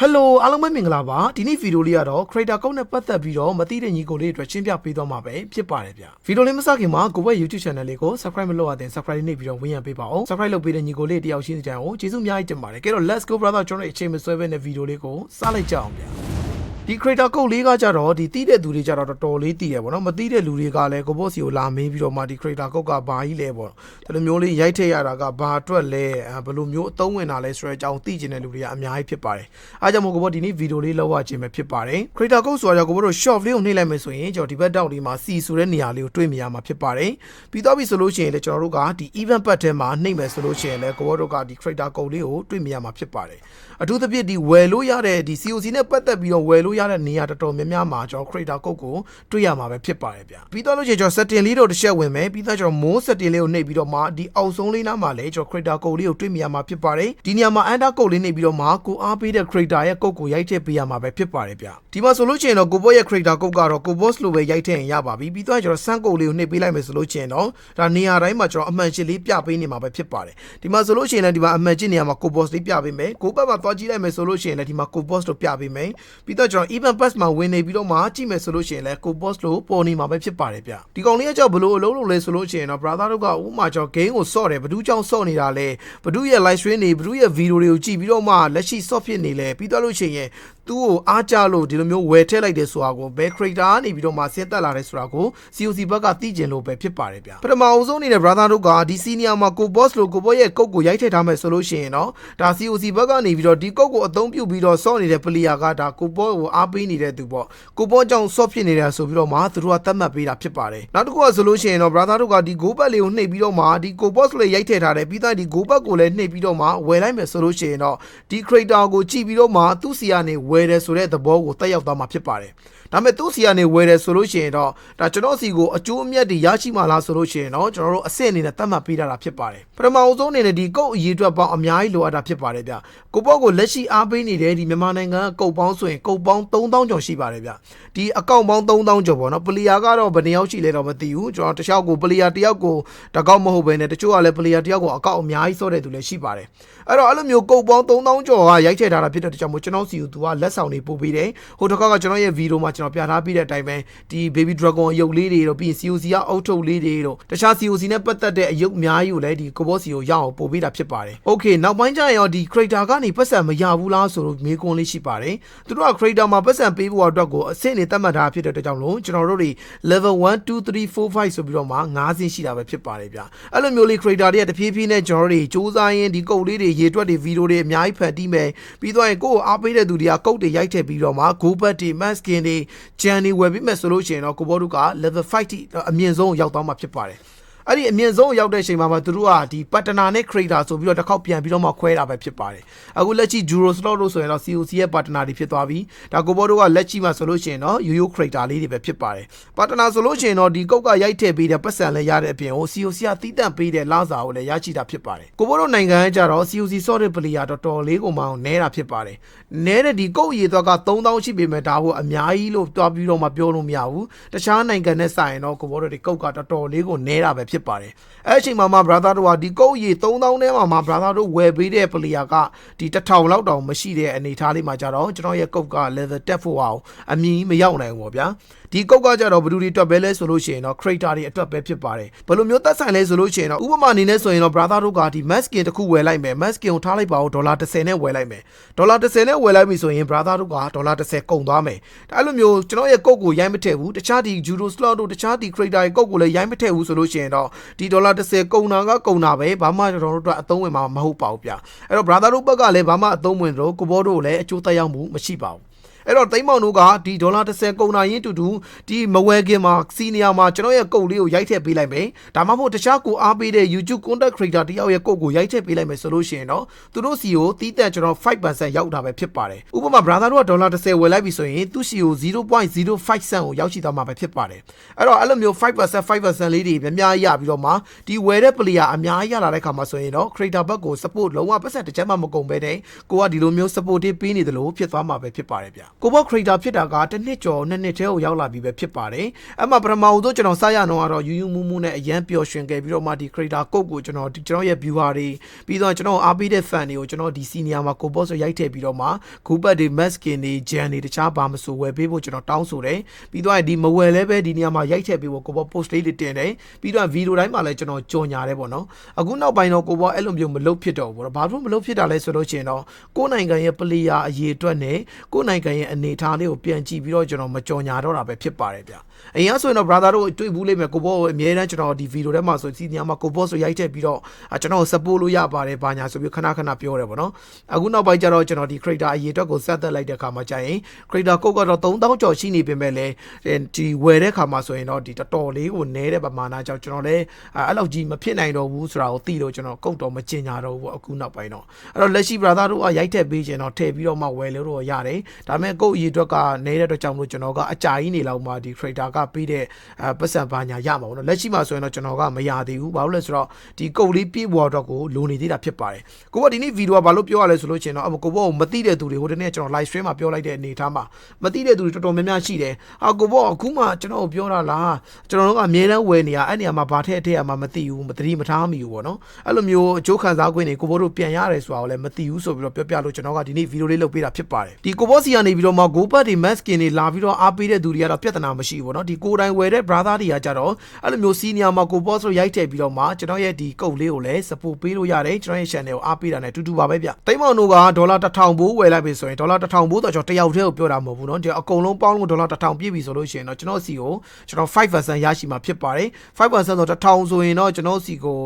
ဟယ်လိုအားလုံးပဲမင်္ဂလာပါဒီနေ့ဗီဒီယိုလေးကတော့ creator ကုန်းနဲ့ပတ်သက်ပြီးတော့မသိတဲ့ညီကိုလေးတွေအတွက်ရှင်းပြပေးသွားမှာပဲဖြစ်ပါတယ်ဗျဗီဒီယိုလေးမစခင်မှာကိုယ့်ရဲ့ YouTube channel လေးကို subscribe မလုပ်ရသေးရင် subscribe နှိပ်ပြီးတော့ဝင်ရပေးပါအောင် subscribe လုပ်ပေးတဲ့ညီကိုလေးတယောက်ရှင်းစကြအောင်ကျေးဇူးအများကြီးတင်ပါတယ်ကဲတော့ let's go brother ကျွန်တော်ရဲ့အချိန်မဆွဲဘဲနဲ့ဗီဒီယိုလေးကိုစလိုက်ကြအောင်ဗျ ဒီ creator code လေးကကြတော့ဒီတီးတဲ့သူတွေကြတော့တော်တော်လေးတီးတယ်ပေါ့နော်မတီးတဲ့လူတွေကလည်းကိုဘော့စီကိုလာမင်းပြီးတော့မှဒီ creator code ကဘာကြီးလဲပေါ့ဒီလိုမျိုးလေးရိုက်ထည့်ရတာကဘာအတွက်လဲအဲဘယ်လိုမျိုးအသုံးဝင်တာလဲဆိုတဲ့အကြောင်းသိချင်တဲ့လူတွေကအများကြီးဖြစ်ပါတယ်အားကြောင့်မို့ကိုဘော့ဒီနေ့ဗီဒီယိုလေးလောက်ရခြင်းပဲဖြစ်ပါတယ် creator code ဆိုတော့ကိုဘော့တို့ short လေးကိုနှိပ်လိုက်မယ်ဆိုရင်ကျွန်တော်ဒီဘက်တောက်လေးမှာ C ဆိုတဲ့နေရာလေးကိုတွေ့မြင်ရမှာဖြစ်ပါတယ်ပြီးတော့ပြီဆိုလို့ရှိရင်လည်းကျွန်တော်တို့ကဒီ event ပတ်ထဲမှာနှိပ်မယ်ဆိုလို့ရှိရင်လည်းကိုဘော့တို့ကဒီ creator code လေးကိုတွေ့မြင်ရမှာဖြစ်ပါတယ်အထူးသဖြင့်ဒီဝယ်လို့ရတဲ့ဒီ COC နဲ့ပတ်သက်ပြီးတော့ဝယ်လို့ရတဲ့နေရာတော်တော်များများမှာကျွန်တော် creator code ကိုတွေ့ရမှာပဲဖြစ်ပါတယ်ဗျပြီးတော့လို့ရှိရင်ကျွန်တော် setting လေးတော့တစ်ချက်ဝင်မယ်ပြီးတော့ကျွန်တော် more setting လေးကိုနှိပ်ပြီးတော့မှဒီအောက်ဆုံးလေးနားမှာလည်းကျွန်တော် creator code လေးကိုတွေ့မြင်ရမှာဖြစ်ပါတယ်ဒီနေရာမှာ under code လေးနှိပ်ပြီးတော့မှကိုအားပေးတဲ့ creator ရဲ့ code ကိုရိုက်ထည့်ပေးရမှာပဲဖြစ်ပါတယ်ဗျဒီမှာဆိုလို့ရှိရင်တော့ကိုဘောရဲ့ creator code ကတော့ကို boss လိုပဲရိုက်ထည့်ရင်ရပါပြီပြီးတော့ကျွန်တော် sun code လေးကိုနှိပ်ပေးလိုက်မယ်ဆိုလို့ရှိရင်တော့ဒါနေရာတိုင်းမှာကျွန်တော်အမှန်ရှင်းလေးပြပေးနေမှာပဲဖြစ်ပါတယ်ဒီမှာဆိုလို့ရှိရင်လည်းဒီမှာအမှန်ရှင်းနေရာမှာကို boss လေးပြပေးမယ်ကိုဘက်မှာသွားကြည့်လိုက်မယ်ဆိုလို့ရှိရင်လည်းဒီမှာကို boss လို့ပြပေးမယ်ပြီးတော့ကျွန်တော် even pass မှာဝင်နေပြီးတော့မှကြည့်မယ်ဆိုလို့ရှိရင်လည်းကို boss လို့ပေါ်နေမှာပဲဖြစ်ပါတယ်ဗျဒီကောင်လေးကကြောက်ဘလို့အလုံးလုံးလဲဆိုလို့ရှိရင်တော့ brother တို့ကဥမာကျွန်တော် game ကိုဆော့တယ်ဘဒူးကြောင့်ဆော့နေတာလဲဘဒူးရဲ့ live stream တွေဘဒူးရဲ့ video တွေကိုကြည့်ပြီးတော့မှလက်ရှိ soft ဖြစ်နေလဲပြီးတော့လို့ရှိရင် သူ့ကိုအားကြလို့ဒီလိုမျိုးဝယ်ထည့်လိုက်တယ်ဆိုတာကိုဘယ် creator ကနေပြီးတော့မှဆင်းသက်လာတယ်ဆိုတာကို COC ဘက်ကသိကျင်လို့ပဲဖြစ်ပါတယ်ဗျပထမအဦးဆုံးအနေနဲ့ brother တို့ကဒီ senior မှာကို boss လို့ကို boss ရဲ့ကုတ်ကိုရိုက်ထည့်ထားမယ်ဆိုလို့ရှိရင်တော့ဒါ COC ဘက်ကနေပြီးတော့ဒီကုတ်ကိုအသုံးပြုပြီးတော့ဆော့နေတဲ့ player ကဒါကို boss ကိုအားပေးနေတဲ့သူပေါ့ကို boss ကြောင့်ဆော့ဖြစ်နေတာဆိုပြီးတော့မှသူတို့ကသတ်မှတ်ပေးတာဖြစ်ပါတယ်နောက်တစ်ခုကဆိုလို့ရှိရင်တော့ brother တို့ကဒီ go back လေးကိုနှိပ်ပြီးတော့မှဒီကို boss လေးရိုက်ထည့်ထားတယ်ပြီးတော့ဒီ go back ကိုလည်းနှိပ်ပြီးတော့မှဝယ်လိုက်မယ်ဆိုလို့ရှိရင်တော့ဒီ creator ကိုကြည့်ပြီးတော့မှသူ့စီကနေဝယ်တယ်ဆိုတဲ့သဘောကိုတက်ရောက်သွားမှာဖြစ်ပါတယ်ဒါပေမဲ့သူ့စီကနေဝယ်တယ်ဆိုလို့ရှိရင်တော့ဒါကျွန်တော်စီကိုအကျိုးအမြတ်တွေရရှိမှလားဆိုလို့ရှိရင်တော့ကျွန်တော်တို့အဆင့်အနေနဲ့သတ်မှတ်ပေးထားတာဖြစ်ပါတယ်ပထမအဆုံးအနေနဲ့ဒီကုတ်အရေးအတွက်ပေါင်းအများကြီးလိုအပ်တာဖြစ်ပါတယ်ဗျကိုပေါ့ကိုလက်ရှိအားပေးနေတဲ့ဒီမြန်မာနိုင်ငံကကုတ်ပေါင်းဆိုရင်ကုတ်ပေါင်း3000ကျော်ရှိပါတယ်ဗျဒီအကောင့်ပေါင်း3000ကျော်ပေါ့နော်ပလီယာကတော့ဘယ်နှယောက်ရှိလဲတော့မသိဘူးကျွန်တော်တခြားကိုပလီယာတယောက်ကိုတကောက်မဟုတ်ဘဲနဲ့တချို့ကလည်းပလီယာတယောက်ကိုအကောက်အများကြီးစောတဲ့သူလည်းရှိပါတယ်အဲ့တော့အဲ့လိုမျိုးကုတ်ပေါင်း3000ကျော်ကရိုက်ချဲထားတာဖြစ်တဲ့တကြောင်မို့ကျွန်တော်စီကိုသူကလက်ဆောင်တွေပို့ပေးတယ်ဟိုတစ်ခါကကျွန်တော်ရဲ့ဗီဒီယိုမှာကျွန်တော်ပြထားပြီးတဲ့အတိုင်းပဲဒီ baby dragon အယုတ်လေးတွေတော့ပြီးရင် COC ကအုတ်ထုတ်လေးတွေတော့တခြား COC နဲ့ပတ်သက်တဲ့အယုတ်အများကြီးကိုလည်းဒီကိုဘောစီကိုရအောင်ပို့ပေးတာဖြစ်ပါတယ် Okay နောက်ပိုင်းကျရင်ရောဒီ creator ကနေပတ်စံမရဘူးလားဆိုလို့မေးခွန်းလေးရှိပါတယ်သူတို့က creator မှာပတ်စံပေးဖို့အတွက်ကိုအဆင့်နေသတ်မှတ်ထားဖြစ်တဲ့အတွက်ကြောင့်လို့ကျွန်တော်တို့တွေ level 1 2 3 4 5ဆိုပြီးတော့မှ9ဆင့်ရှိတာပဲဖြစ်ပါတယ်ဗျအဲ့လိုမျိုးလေး creator တွေကတဖြည်းဖြည်းနဲ့ကျွန်တော်တို့တွေစူးစမ်းရင်းဒီကုတ်လေးတွေရေတွက်တွေဗီဒီယိုတွေအများကြီးဖန်တီးမယ်ပြီးတော့ရင်ကိုယ့်ကိုအားပေးတဲ့သူတွေကကုတ်တွေရိုက်ထည့်ပြီးတော့မှ go back တွေ mask skin တွေ jan တွေဝယ်ပြီးမယ်ဆိုလို့ရှိရင်တော့ကိုဘောတို့က level 5ထိအမြင့်ဆုံးရောက်သွားမှာဖြစ်ပါတယ် အဲ့ဒီအမြင့်ဆုံးရောက်တဲ့အချိန်မှာမှသူတို့ကဒီ partner နဲ့ creator ဆိုပြီးတော့တစ်ခေါက်ပြန်ပြီးတော့မှခွဲတာပဲဖြစ်ပါတယ်အခုလက်ရှိ Juro slot လို့ဆိုရင်တော့ COC ရဲ့ partner တွေဖြစ်သွားပြီဒါကိုဘောတို့ကလက်ရှိမှာဆိုလို့ရှိရင်တော့ Yoyo creator လေးတွေပဲဖြစ်ပါတယ် partner ဆိုလို့ရှိရင်တော့ဒီကုတ်ကရိုက်ထည့်ပေးတဲ့ပတ်စံလည်းရတဲ့အပြင်ဟို COC ကတီးတန့်ပေးတဲ့လစာကိုလည်းရရှိတာဖြစ်ပါတယ်ကိုဘောတို့နိုင်ငံကကြတော့ COC solid player တော်တော်လေးကိုမှအောင်နဲတာဖြစ်ပါတယ်နဲတဲ့ဒီကုတ်အရေးသွားက3000ရှိပေမဲ့ဒါကိုအများကြီးလို့တွားပြီးတော့မှပြောလို့မရဘူးတခြားနိုင်ငံနဲ့ဆိုင်တော့ကိုဘောတို့ဒီကုတ်ကတော်တော်လေးကိုနဲတာပဲဖြစ်ပါတယ်အဲ့အချိန်မှာမှ brother တို့ကဒီကုတ်ရေ3000ထဲမှာမှ brother တို့ဝယ်ပေးတဲ့ player ကဒီ1000လောက်တောင်မရှိတဲ့အနေအထားလေးမှာကြတော့ကျွန်တော်ရဲ့ကုတ်က level တက်ဖို့အောင်အမြင်မရောက်နိုင်ဘူးပေါ့ဗျာဒီကုတ်ကကြတော့ဘယ်သူတွေအတွက်ပဲလဲဆိုလို့ရှိရင်တော့ creator တွေအတွက်ပဲဖြစ်ပါတယ်ဘယ်လိုမျိုးသက်ဆိုင်လဲဆိုလို့ရှိရင်တော့ဥပမာအနေနဲ့ဆိုရင်တော့ brother တို့ကဒီ mask skin တစ်ခုဝယ်လိုက်မယ် mask skin ကိုထားလိုက်ပါဦးဒေါ်လာ30နဲ့ဝယ်လိုက်မယ်ဒေါ်လာ30နဲ့ဝယ်လိုက်ပြီဆိုရင် brother တို့ကဒေါ်လာ30ကုန်သွားမယ်ဒါအဲ့လိုမျိုးကျွန်တော်ရဲ့ကုတ်ကိုရိုင်းမထည့်ဘူးတခြားဒီ judo slot တို့တခြားဒီ creator ရဲ့ကုတ်ကိုလည်းရိုင်းမထည့်ဘူးဆိုလို့ရှိရင်တော့ဒီဒေါ်လာ30ကုန်တာကကုန်တာပဲဘာမှကျွန်တော်တို့အတွက်အသုံးဝင်မှာမဟုတ်ပါဘူးဗျအဲ့တော့ brother တို့ဘက်ကလည်းဘာမှအသုံးဝင်တော့ကိုဘောတို့လည်းအကျိုးသက်ရောက်မှုမရှိပါဘူး အဲ့တော့တိမ်မောင်တို့ကဒီဒေါ်လာ30ကုန်တာရင်းတူတူဒီမဝဲခင်မှာစီနီယာမှာကျွန်တော်ရဲ့ကုတ်လေးကိုရိုက်ထည့်ပေးလိုက်မယ်ဒါမှမဟုတ်တခြားကိုအားပေးတဲ့ YouTube content creator တယောက်ရဲ့ကုတ်ကိုရိုက်ထည့်ပေးလိုက်မယ်ဆိုလို့ရှိရင်တော့သူတို့စီကိုတီးတန့်ကျွန်တော်5%ရောက်တာပဲဖြစ်ပါတယ်ဥပမာ brother တို့ကဒေါ်လာ30ဝယ်လိုက်ပြီဆိုရင်သူစီကို0.05 cent ကိုရောက်ရှိသွားမှာပဲဖြစ်ပါတယ်အဲ့တော့အဲ့လိုမျိုး5% 5%လေးတွေများများရပြီးတော့မှဒီဝယ်တဲ့ player အများကြီးရလာတဲ့ခါမှာဆိုရင်တော့ creator ဘက်ကို support လုံးဝပတ်စံတစ်ချက်မှမကုန်ပဲတဲ့ကိုကဒီလိုမျိုး support ပေးနေတယ်လို့ဖြစ်သွားမှာပဲဖြစ်ပါတယ်ဗျကိုဘော့ creator ဖြစ်တာကတစ်နှစ်ကျော်နှစ်နှစ်တည်းကိုရောက်လာပြီပဲဖြစ်ပါတယ်အဲ့မှာပထမဦးဆုံးကျွန်တော်စရအောင်ကတော့ယူယူမူမူနဲ့အရန်ပျော်ရွှင်ခဲ့ပြီးတော့မှဒီ creator ကုတ်ကိုကျွန်တော်ဒီကျွန်တော်ရဲ့ viewer တွေပြီးတော့ကျွန်တော်အားပေးတဲ့ fan တွေကိုကျွန်တော်ဒီ senior မှာကိုဘော့ဆိုရိုက်ထည့်ပြီးတော့မှဂူပတ်တွေ masking တွေ gen တွေတခြားဘာမဆိုဝယ်ပေးဖို့ကျွန်တော်တောင်းဆိုတယ်ပြီးတော့ဒီမဝယ်လဲပဲဒီနေရာမှာရိုက်ထည့်ပေးဖို့ကိုဘော့ post လေးတွေတင်တယ်ပြီးတော့ video တိုင်းမှာလည်းကျွန်တော်ကြော်ညာတယ်ပေါ့နော်အခုနောက်ပိုင်းတော့ကိုဘော့အဲ့လိုမျိုးမလုပ်ဖြစ်တော့ဘူးပေါ့ဘာလို့မလုပ်ဖြစ်တာလဲဆိုလို့ရှိရင်တော့ကိုယ်နိုင်ငံရဲ့ player အရေးအတွက်နဲ့ကိုယ်နိုင်ငံရဲ့အနေအထားလေးကိုပြန်ကြည့်ပြီးတော့ကျွန်တော်မကြော်ညာတော့တာပဲဖြစ်ပါတယ်ဗျအရင်ကဆိုရင်တော့ brother တို့တွေ့ဘူးလိမ့်မယ်ကိုဘော့ကိုအများတန်းကျွန်တော်ဒီ video ထဲမှာဆိုစီနီယာမှာကိုဘော့ဆိုရိုက်ထည့်ပြီးတော့အာကျွန်တော် support လို့ရပါတယ်ဘာညာဆိုပြီးခဏခဏပြောတယ်ပေါ့နော်အခုနောက်ပိုင်းကျတော့ကျွန်တော်ဒီ creator အရေးအတွက်ကိုဆက်သက်လိုက်တဲ့အခါမှာကြာရင် creator ကုတ်ကတော့3000ကျော်ရှိနေပေမဲ့လည်းဒီဝယ်တဲ့အခါမှာဆိုရင်တော့ဒီတော်တော်လေးကိုနည်းတဲ့ပမာဏကြောင့်ကျွန်တော်လည်းအဲ့လောက်ကြီးမဖြစ်နိုင်တော့ဘူးဆိုတာကိုသိလို့ကျွန်တော်ကုတ်တော့မကျင်ညာတော့ဘူးအခုနောက်ပိုင်းတော့အဲ့တော့လက်ရှိ brother တို့ကရိုက်ထည့်ပေးခြင်းတော့ထည့်ပြီးတော့မှဝယ်လို့တော့ရတယ်ဒါပေမဲ့ကုတ်အရေးအတွက်ကနည်းတဲ့အတွက်ကြောင့်မလို့ကျွန်တော်ကအကြာကြီးနေလောက်မှဒီ creator ကပေးတဲ့အဲပတ်စံဘာညာရမှာပေါ့နော်လက်ရှိမှာဆိုရင်တော့ကျွန်တော်ကမရသေးဘူးဘာလို့လဲဆိုတော့ဒီကုတ်လေးပြေးပေါ်တော့ကိုလိုနေသေးတာဖြစ်ပါတယ်ကိုကဒီနေ့ဗီဒီယိုကဘာလို့ပြောရလဲဆိုလို့ချင်းတော့အမကိုဘောကိုမသိတဲ့သူတွေဟိုတနေ့ကျွန်တော် live stream မှာပြောလိုက်တဲ့အနေအထားမှာမသိတဲ့သူတွေတော်တော်များများရှိတယ်အာကိုဘောအခုမှကျွန်တော်ပြောတာလားကျွန်တော်တို့ကအမြဲတမ်းဝယ်နေရအဲ့နေရာမှာဘာထည့်ထည့်ရမှာမသိဘူးမသိမထားမိဘူးပေါ့နော်အဲ့လိုမျိုးအကျိုးခံစား권တွေကိုဘောတို့ပြန်ရတယ်ဆိုတာကိုလည်းမသိဘူးဆိုပြီးတော့ပြောပြလို့ကျွန်တော်ကဒီနေ့ဗီဒီယိုလေးလုပ်ပေးတာဖြစ်ပါတယ်ဒီကိုဘောစီကနေပြီးတော့မှ go pad တွေ mask skin တွေလာပြီးတော့အားပေးတဲ့သူတွေကတော့ပြဿနာမရှိဘူးပေါ့နော်ဒီကိုယ်တိုင်ဝယ်တဲ့ brother တွေကကြတော့အဲ့လိုမျိုး senior မှာကိုဘောဆိုရိုက်ထည့်ပြီးတော့မှကျွန်တော်ရဲ့ဒီကုတ်လေးကိုလည်း support ပေးလို့ရတယ်ကျွန်တော်ရဲ့ channel ကိုအားပေးတာနဲ့တူတူပါပဲဗျတိတ်မောင်တို့ကဒေါ်လာ1000ဘိုးဝယ်လိုက်ပြီဆိုရင်ဒေါ်လာ1000ဘိုးတော့ကျွန်တော်တယောက်တည်းကိုပြောတာမဟုတ်ဘူးเนาะဒီအကုန်လုံးပေါင်းလို့ဒေါ်လာ1000ပြည့်ပြီဆိုလို့ရှိရင်တော့ကျွန်တော်စီကိုကျွန်တော်5%ရရှိမှာဖြစ်ပါတယ်5%ဆိုတော့1000ဆိုရင်တော့ကျွန်တော်စီကို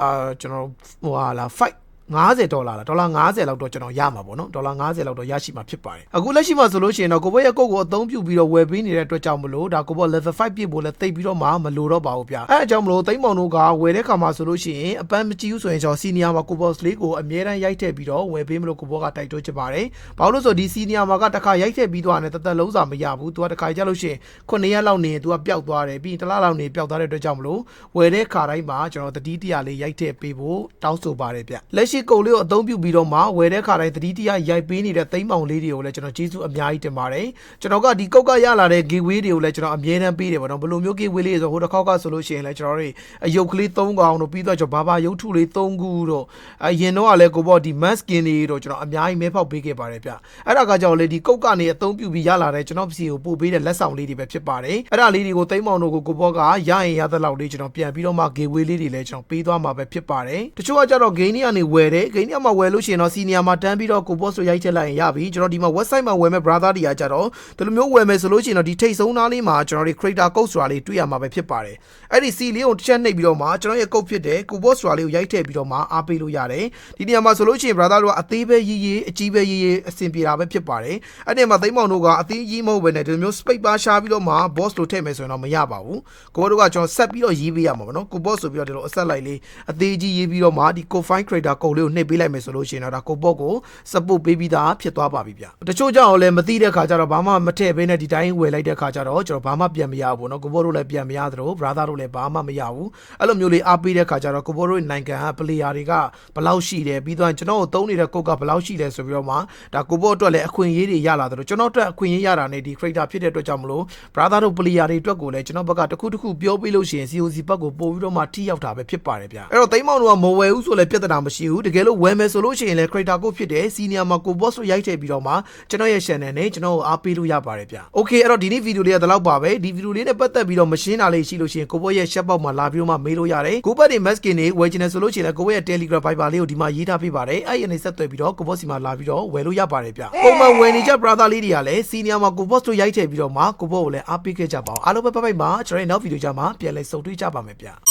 အာကျွန်တော်ဟိုဟာလာ5 50ဒေါ်လာလားဒေါ်လာ50လောက်တော့ကျွန်တော်ရမှာပေါ့နော်ဒေါ်လာ50လောက်တော့ရရှိမှာဖြစ်ပါတယ်အခုလက်ရှိမှာဆိုလို့ရှိရင်တော့ကိုဘရဲ့ကုတ်ကိုအသုံးပြုပြီးတော့ဝယ်ပေးနေတဲ့အတွက်ကြောင့်မလို့ဒါကိုဘ level 5ပြည့်ဖို့လဲတိတ်ပြီးတော့မှမလိုတော့ပါဘူးဗျအဲအကြောင်းမလို့တိတ်မောင်တို့ကဝယ်တဲ့ခါမှာဆိုလို့ရှိရင်အပန်းမကြည့်ဘူးဆိုရင်ကျွန်တော်စီနီယာမှာကိုဘော့လေးကိုအမြဲတမ်းရိုက်ထည့်ပြီးတော့ဝယ်ပေးမလို့ကိုဘောကတိုက်တွန်းချင်ပါတယ်ဘာလို့လဲဆိုဒီစီနီယာမှာကတစ်ခါရိုက်ထည့်ပြီးတော့နဲ့တသက်လုံးစာမရဘူးသူကတစ်ခါကြလို့ရှိရင်9ရက်လောက်နေသူကပျောက်သွားတယ်ပြီးရင်တစ်လလောက်နေပျောက်သွားတဲ့အတွက်ကြောင့်မလို့ဝယ်တဲ့ခါတိုင်းမှာကျွန်တော်တတိတရလေးရိုက်ထည့်ပေးဖို့တောင်းဆိုပါတယ်ဗျလက်ရှိကုတ်လေးကိုအသုံးပြုပြီးတော့မှဝယ်တဲ့ခါတိုင်းတတိတရရိုက်ပေးနေတဲ့သိမ်းမောင်လေးတွေကိုလည်းကျွန်တော်ကျေးဇူးအများကြီးတင်ပါတယ်ကျွန်တော်ကဒီကုတ်ကရလာတဲ့ giveaway တွေကိုလည်းကျွန်တော်အမြဲတမ်းပေးတယ်ပေါ့နော်ဘယ်လိုမျိုး giveaway လေးဆိုဟိုတစ်ခေါက်ကဆိုလို့ရှိရင်လည်းကျွန်တော်တို့အယုတ်ကလေး3កောင်တို့ပြီးတော့ကျွန်တော်ဘာဘာရုပ်ထုလေး3ခုတို့အရင်တော့ကလည်းကိုပေါ့ဒီ mask skin တွေတို့ကျွန်တော်အများကြီးမဲဖောက်ပေးခဲ့ပါတယ်ဗျအဲ့ဒါကကြောင့်လေဒီကုတ်ကနေအသုံးပြုပြီးရလာတဲ့ကျွန်တော်စီကိုပို့ပေးတဲ့လက်ဆောင်လေးတွေပဲဖြစ်ပါတယ်အဲ့ဒါလေးတွေကိုသိမ်းမောင်တို့ကိုကိုပေါ့ကရရင်ရတဲ့လောက်လေးကျွန်တော်ပြန်ပြီးတော့မှ giveaway လေးတွေလည်းကျွန်တော်ပေးသွားမှာပဲဖြစ်ပါတယ်တချို့ကကြတော့ game တွေကနေဝယ်တယ် game တွေမှာဝယ်လို့ရှိရင်တော့ senior မှာတန်းပြီးတော့ကိုပေါ့ဆိုရိုက်ချက်လိုက်ရင်ရပြီကျွန်တော်ဒီမှာ website မှာဝယ်မဲ့ brother တွေကကြတော့ဒီလိုမျိုးဝယ်မယ်ဆိုလို့ရှိရင်တော့ဒီထိတ်ဆုံးသားလေးမှာကျွန်တော်တို့ creator code ဆိုတာလေးတွေ့ရမှာပဲဖြစ်ပါတယ်အဲ့ဒီ C လေးကိုတစ်ချက်နှိပ်ပြီးတော့မှကျွန်တော်ရဲ့ code ဖြစ်တဲ့ကိုပေါ့ဆိုတာလေးကိုရိုက်ထည့်ပြီးတော့မှအားပေးလို့ရတယ်ဒီနေရာမှာဆိုလို့ရှိရင် brother တို့ကအသေးပဲရေးရေးအကြီးပဲရေးရေးအဆင်ပြေတာပဲဖြစ်ပါတယ်အဲ့ဒီမှာသိမ်းမောင်တို့ကအသေးကြီးမဟုတ်ဘဲနဲ့ဒီလိုမျိုး space bar ရှားပြီးတော့မှ boss လို့ထည့်မယ်ဆိုရင်တော့မရပါဘူးကိုတို့ကကျွန်တော်ဆက်ပြီးတော့ရေးပေးရမှာပေါ့နော်ကို boss ဆိုပြီးတော့ဒီလိုအဆက်လိုက်လေးအသေးကြီးရေးပြီးတော့မှဒီ co-fine creator code လေးကိုနှိပ်ပေးလိုက်မယ်ဆိုလို့ရှိရင်တော့ဒါကို boss ကို support ပေးပြီးသားဖြစ်သွားပါပြီဗျတချို့ကြောင့်လည်းမသိတဲ့ခါကျတော့ဘာမှမထည့်ပေးနဲ့ဒီတိုင်းဝယ်လိုက်တဲ့ခါကျတော့ကျွန်တော်ဘာမှပြန်မရဘူးเนาะကိုဘောတို့လည်းပြန်မရသလို brother တို့လည်းဘာမှမရဘူးအဲ့လိုမျိုးလေးအားပေးတဲ့ခါကျတော့ကိုဘောတို့နိုင်ငံက player တွေကဘယ်လောက်ရှိတယ်ပြီးတော့ကျွန်တော်တို့သုံးနေတဲ့ကုတ်ကဘယ်လောက်ရှိတယ်ဆိုပြီးတော့မှဒါကိုဘောအတွက်လည်းအခွင့်အရေးတွေရလာသလိုကျွန်တော်အတွက်အခွင့်အရေးရတာနဲ့ဒီ creator ဖြစ်တဲ့အတွက်ကြောင့်မလို့ brother တို့ player တွေအတွက်ကိုလည်းကျွန်တော်ဘက်ကတခုတခုပြောပေးလို့ရှိရင် COC ဘက်ကိုပို့ပြီးတော့မှထိရောက်တာပဲဖြစ်ပါတယ်ဗျအဲ့တော့သိမ်းမောင်တို့ကမဝယ်ဘူးဆိုလည်းပြဿနာမရှိဘူး တကယ်လို့ဝယ်မယ်ဆိုလို့ရှိရင်လည်း creator ကိုဖြစ်တယ် senior မှာကို boss ရိုက်ထည့်ပြီးတော့မှကျွန်တော်ရဲ့ channel နဲ့ကျွန်တော်ကိုအားပေးလို့ရပါတယ်ဗျ။ Okay အဲ့တော့ဒီနေ့ဗီဒီယိုလေးကဒီလောက်ပါပဲဒီဗီဒီယိုလေးနဲ့ပတ်သက်ပြီးတော့မရှင်းတာလေးရှိလို့ရှိရင်ကိုဘောရဲ့ chat box မှာလာပြီးတော့မှမေးလို့ရတယ်။ကိုဘတ်တွေ mask တွေဝယ်ချင်တယ်ဆိုလို့ရှိရင်လည်းကိုဘောရဲ့ Telegram Viber လေးကိုဒီမှာရေးထားပေးပါတယ်။အဲ့ဒီအနေဆက်သွယ်ပြီးတော့ကိုဘောစီမှာလာပြီးတော့ဝယ်လို့ရပါတယ်ဗျ။ပုံမှန်ဝယ်နေကြ brother လေးတွေကလည်း senior မှာကိုဘောတို့ရိုက်ထည့်ပြီးတော့မှကိုဘောကိုလည်းအားပေးခဲ့ကြပါအောင်။အားလုံးပဲဘိုင်ဘိုင်မှာကျွန်တော်ရဲ့နောက်ဗီဒီယိုကြမှာပြန်လည်ဆုံတွေ့ကြပါမယ်ဗျ။